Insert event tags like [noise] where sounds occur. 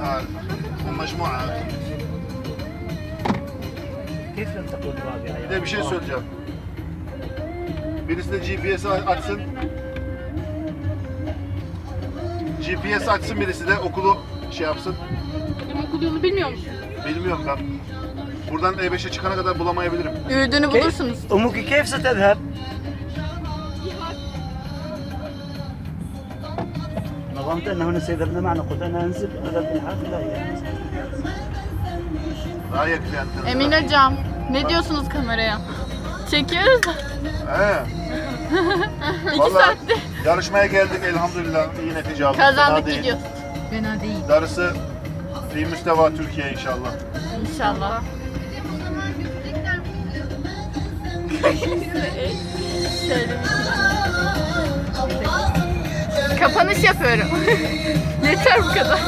آه، المجموعة كيف لم تكن رابعة Bir de bir şey söyleyeceğim. Birisi de GPS açsın. GPS açsın birisi de okulu şey yapsın. Benim okul yolu bilmiyor musun? Bilmiyorum ben. Buradan E5'e çıkana kadar bulamayabilirim. Ürdün'ü كيف- bulursunuz. أمك كيف ستذهب؟ نظمت أن هنا سيذهبن معنا قلت أنا أنزل أذهب بالحافلة يعني Daha yakın yani. Emin hocam ne diyorsunuz kameraya? Çekiyoruz da. He. İki [laughs] Vallahi saatte. yarışmaya geldik elhamdülillah. İyi netice aldık. Kazandık Fena değil. gidiyoruz. Fena değil. Darısı fi müsteva Türkiye inşallah. İnşallah. Şöyle bir- Kapanış yapıyorum. [laughs] Yeter bu kadar.